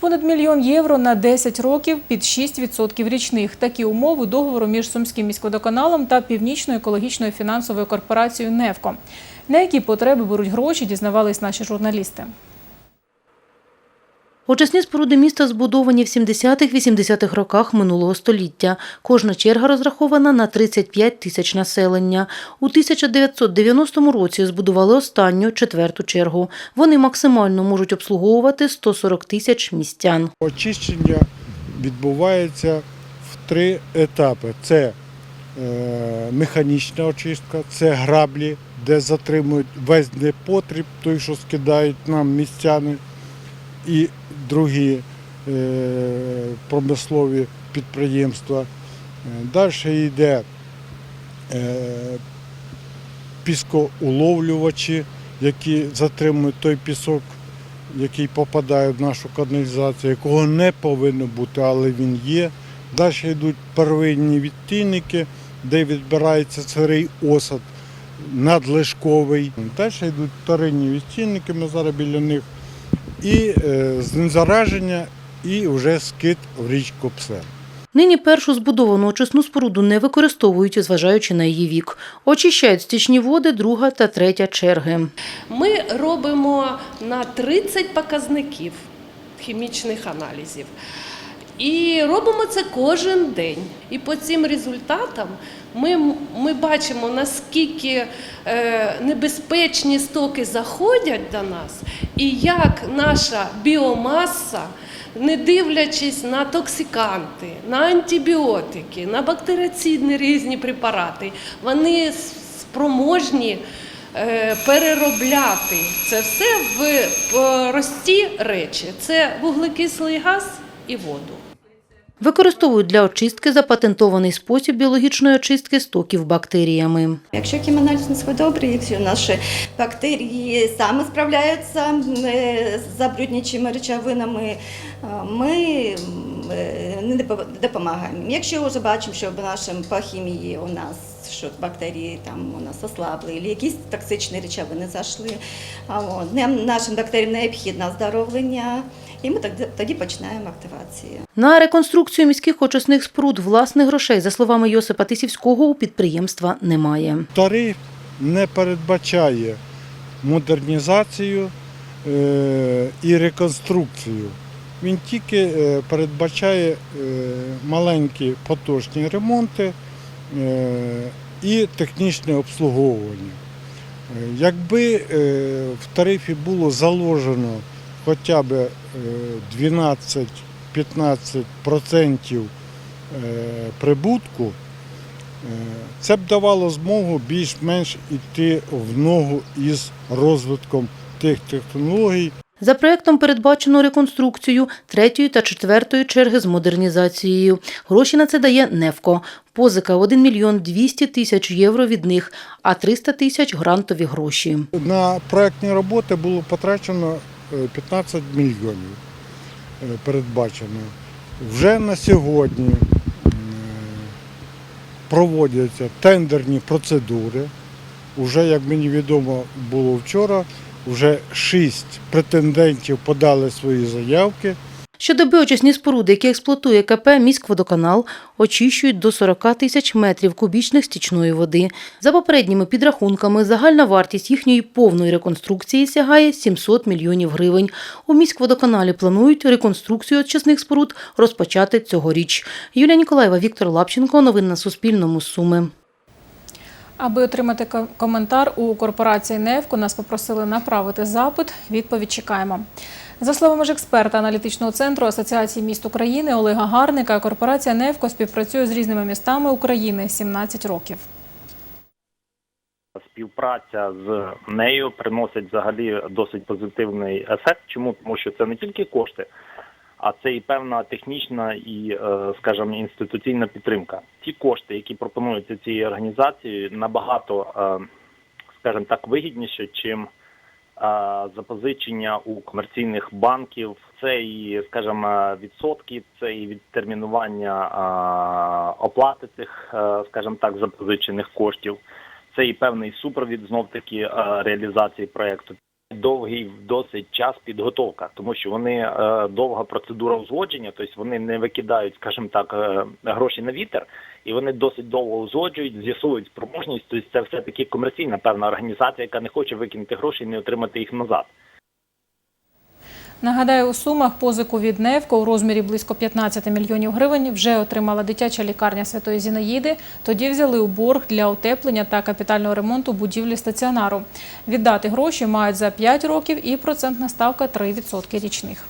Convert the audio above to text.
Понад мільйон євро на 10 років під 6% річних. Такі умови договору між Сумським міськводоканалом та Північною екологічною фінансовою корпорацією «Невко». На які потреби беруть гроші, дізнавались наші журналісти. Очисні споруди міста збудовані в 70-80-х роках минулого століття. Кожна черга розрахована на 35 тисяч населення. У 1990 році збудували останню четверту чергу. Вони максимально можуть обслуговувати 140 тисяч містян. Очищення відбувається в три етапи: це е, механічна очистка, це граблі, де затримують весь непотріб, той, що скидають нам містяни, і другі е, промислові підприємства. Далі йде е, піскоуловлювачі, які затримують той пісок, який попадає в нашу каналізацію, якого не повинно бути, але він є. Далі йдуть первинні відтінники, де відбирається сирий осад надлишковий. Далі йдуть вторинні відтінники, ми зараз біля них, і е, знезараження, і вже скид в річку Псе. Нині першу збудовану очисну споруду не використовують, зважаючи на її вік. Очищають стічні води, друга та третя черги. Ми робимо на 30 показників хімічних аналізів. І робимо це кожен день. І по цим результатам ми, ми бачимо, наскільки е, небезпечні стоки заходять до нас, і як наша біомаса, не дивлячись на токсиканти, на антибіотики, на бактерицидні різні препарати, вони спроможні е, переробляти це все в прості речі: це вуглекислий газ і воду. Використовують для очистки запатентований спосіб біологічної очистки стоків бактеріями. Якщо хіманаліз нас добрий, якщо наші бактерії самі справляються е, з забруднюючими речовинами, е, ми е, не допомагаємо. Якщо вже бачимо, що в нашому по хімії у нас що бактерії там у нас ослабли, або якісь токсичні речовини зайшли, а нашим бактеріям необхідне оздоровлення, і ми тоді- тоді починаємо активацію. На реконструкцію міських очисних споруд власних грошей, за словами Йосипа Тисівського, у підприємства немає. Тариф не передбачає модернізацію е, і реконструкцію. Він тільки е, передбачає е, маленькі поточні ремонти і технічне обслуговування. Якби в тарифі було заложено хоча б е, 12-15% е, прибутку, е, це б давало змогу більш-менш йти в ногу із розвитком тих технологій, За проектом передбачено реконструкцію третьої та четвертої черги з модернізацією. Гроші на це дає Невко. Позика 1 мільйон 200 тисяч євро від них, а 300 тисяч грантові гроші. На проектні роботи було потрачено е, 15 мільйонів е, передбачено. Вже на сьогодні проводяться тендерні процедури. Уже, як мені відомо було вчора, вже шість претендентів подали свої заявки. Щодоби очисні споруди, які експлуатує КП «Міськводоканал», очищують до 40 тисяч метрів кубічних стічної води. За попередніми підрахунками, загальна вартість їхньої повної реконструкції сягає 700 мільйонів гривень. У міськводоканалі планують реконструкцію очисних споруд розпочати цьогоріч. Юлія Ніколаєва, Віктор Лапченко. Новини на Суспільному. Суми. Аби отримати коментар у корпорації «Невко», нас попросили направити запит. Відповідь чекаємо. За словами ж експерта аналітичного центру Асоціації міст України Олега Гарника, корпорація «Невко» співпрацює з різними містами України 17 років. Співпраця з нею приносить взагалі досить позитивний ефект. Чому? Тому що це не тільки кошти, а це і певна технічна і, е, скажімо, інституційна підтримка. Ті кошти, які пропонуються цією організацією, набагато, е, скажімо так, вигідніше, чим запозичення у комерційних банків. Це і, скажімо, відсотки, це і відтермінування е, оплати цих, е, скажімо так, запозичених коштів це і певний супровід знов таки реалізації проекту. Довгий досить час підготовка, тому що вони е, довга процедура узгодження, тобто вони не викидають, скажімо так, е, гроші на вітер, і вони досить довго узгоджують, з'ясують спроможність. Тобто це все таки комерційна певна організація, яка не хоче викинути гроші і не отримати їх назад. Нагадаю, у Сумах позику від Невко у розмірі близько 15 мільйонів гривень вже отримала дитяча лікарня Святої Зінаїди. Тоді взяли у борг для утеплення та капітального ремонту будівлі стаціонару. Віддати гроші мають за 5 років і процентна ставка 3% річних.